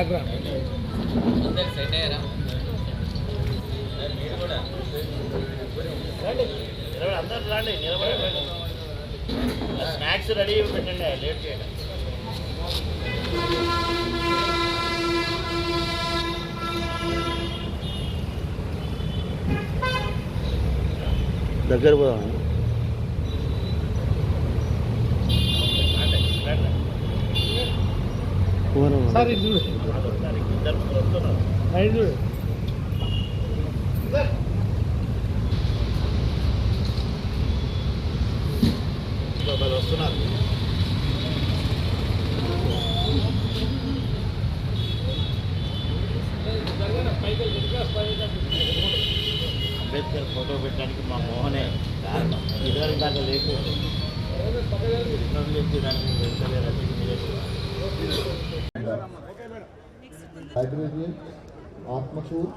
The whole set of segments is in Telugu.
బ్యాక్గ్రౌండ్. అందరు రండి. నిలబడి స్నాక్స్ రెడీ పెట్టండి లేట్ చేయండి. దగ్గర పోదాం రండి, రండి. కుమారం సార్ ఇది చూడు. ఇది చూడు. వస్తున్నారు అంబేద్కర్ ఫోటో పెట్టడానికి మా మోహనే కారణం. ఇద్దరు దాకా లేకు దానికి వెళ్తలేరు లైబ్రరీ ఆత్మకూర్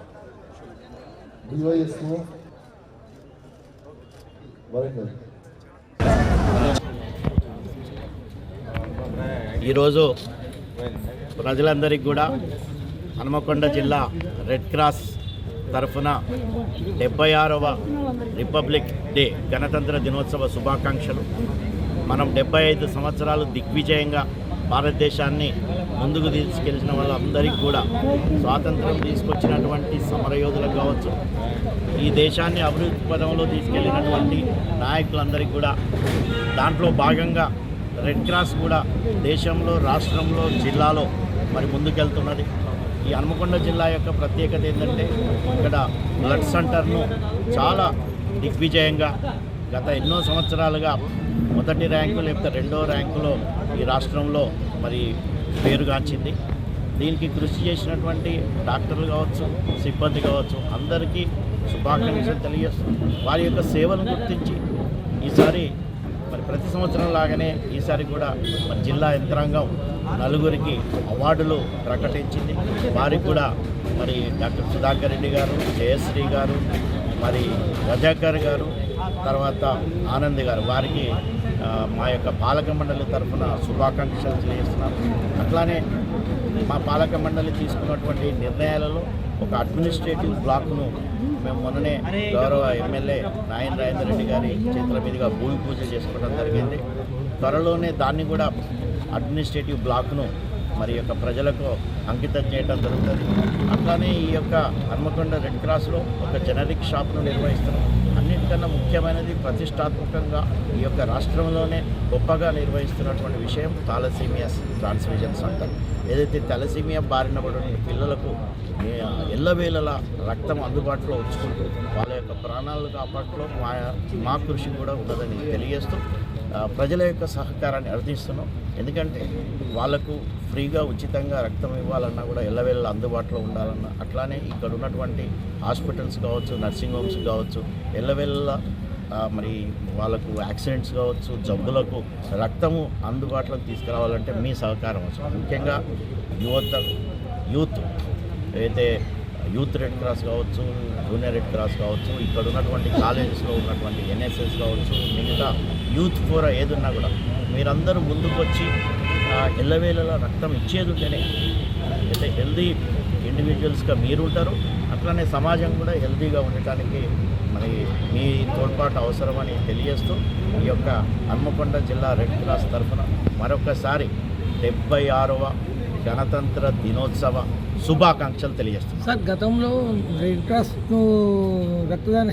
డివైఎస్ఓ వరంగల్. ఈరోజు ప్రజలందరికీ కూడా హనుమకొండ జిల్లా రెడ్ క్రాస్ తరఫున డెబ్బై ఆరవ రిపబ్లిక్ డే గణతంత్ర దినోత్సవ శుభాకాంక్షలు. మనం డెబ్బై ఐదు సంవత్సరాలు దిగ్విజయంగా భారతదేశాన్ని ముందుకు తీసుకెళ్చిన వాళ్ళందరికీ కూడా స్వాతంత్రం తీసుకొచ్చినటువంటి సమరయోధులకు కావచ్చు ఈ దేశాన్ని అభివృద్ధి పదంలో తీసుకెళ్ళినటువంటి నాయకులందరికీ కూడా దాంట్లో భాగంగా రెడ్ క్రాస్ కూడా దేశంలో రాష్ట్రంలో జిల్లాలో మరి ముందుకెళ్తున్నది. ఈ హనుమకొండ జిల్లా యొక్క ప్రత్యేకత ఏంటంటే ఇక్కడ బ్లడ్ సెంటర్ను చాలా దిగ్విజయంగా గత ఎన్నో సంవత్సరాలుగా మొదటి ర్యాంకు లేకపోతే రెండో ర్యాంకులో ఈ రాష్ట్రంలో మరి పేరుగాంచింది. దీనికి కృషి చేసినటువంటి డాక్టర్లు కావచ్చు సిబ్బంది కావచ్చు అందరికీ శుభాకాంక్షలు తెలియజేస్తుంది వారి యొక్క సేవలను గుర్తించి ఈసారి మరి ప్రతి సంవత్సరం లాగానే ఈసారి కూడా మన జిల్లా యంత్రాంగం నలుగురికి అవార్డులు ప్రకటించింది. వారికి కూడా మరి డాక్టర్ సుధాకర్ రెడ్డి గారు జయశ్రీ గారు మరి రజాకర్ గారు తర్వాత ఆనంద్ గారు వారికి మా యొక్క పాలక మండలి తరఫున శుభాకాంక్షలు తెలియజేస్తున్నాను. అట్లానే మా పాలక మండలి తీసుకున్నటువంటి నిర్ణయాలలో ఒక అడ్మినిస్ట్రేటివ్ బ్లాక్ను మేము మొన్ననే గౌరవ ఎమ్మెల్యే నాయన రాజేందర్ రెడ్డి గారి చేతుల మీదుగా భూమి పూజ చేసుకోవడం జరిగింది. త్వరలోనే దాన్ని కూడా అడ్మినిస్ట్రేటివ్ బ్లాక్ను మరి యొక్క ప్రజలకు అంకితం చేయడం జరుగుతుంది. అట్లానే ఈ యొక్క హన్మకొండ రెడ్ క్రాస్లో ఒక జనరిక్ షాప్ను నిర్వహిస్తున్నాం. అన్నిటికన్నా ముఖ్యమైనది ప్రతిష్టాత్మకంగా ఈ యొక్క రాష్ట్రంలోనే గొప్పగా నిర్వహిస్తున్నటువంటి విషయం థాలసీమియా ట్రాన్స్మిషన్ సెంటర్ ఏదైతే తలసీమియా బారిన పడిన పిల్లలకు ఎల్లవేళలా రక్తం అందుబాటులో ఉంచుకుంటూ వాళ్ళ యొక్క ప్రాణాలు కాపాడులో మా మా కృషి కూడా ఉన్నదని తెలియజేస్తూ ప్రజల యొక్క సహకారాన్ని అర్థిస్తున్నాం. ఎందుకంటే వాళ్ళకు ఫ్రీగా ఉచితంగా రక్తం ఇవ్వాలన్నా కూడా ఎల్లవేళ అందుబాటులో ఉండాలన్నా అట్లానే ఇక్కడ ఉన్నటువంటి హాస్పిటల్స్ కావచ్చు నర్సింగ్ హోమ్స్ కావచ్చు ఎల్లవేళ మరి వాళ్ళకు యాక్సిడెంట్స్ కావచ్చు జబ్బులకు రక్తము అందుబాటులోకి తీసుకురావాలంటే మీ సహకారం అవసరం. ముఖ్యంగా యువత యూత్ అయితే యూత్ రెడ్ క్రాస్ కావచ్చు జూనియర్ రెడ్ క్రాస్ కావచ్చు ఇక్కడ ఉన్నటువంటి కాలేజెస్లో ఉన్నటువంటి ఎన్ఎస్ఎస్ కావచ్చు మిగతా యూత్ ఫోరా ఏదున్నా కూడా మీరందరూ ముందుకు వచ్చి ఎల్లవేళలా రక్తం ఇచ్చేది ఉంటేనే అయితే హెల్దీ ఇండివిజువల్స్గా మీరు ఉంటారు అట్లనే సమాజం కూడా హెల్దీగా ఉండటానికి మరి మీ తోడ్పాటు అవసరమని తెలియజేస్తూ ఈ యొక్క హన్మకొండ జిల్లా రెడ్ క్రాస్ తరఫున మరొకసారి డెబ్బై ఆరవ గణతంత్ర దినోత్సవ శుభాకాంక్షలు తెలియజేస్తున్నాను సార్ గతంలో రెడ్ క్రాస్ రక్తదాన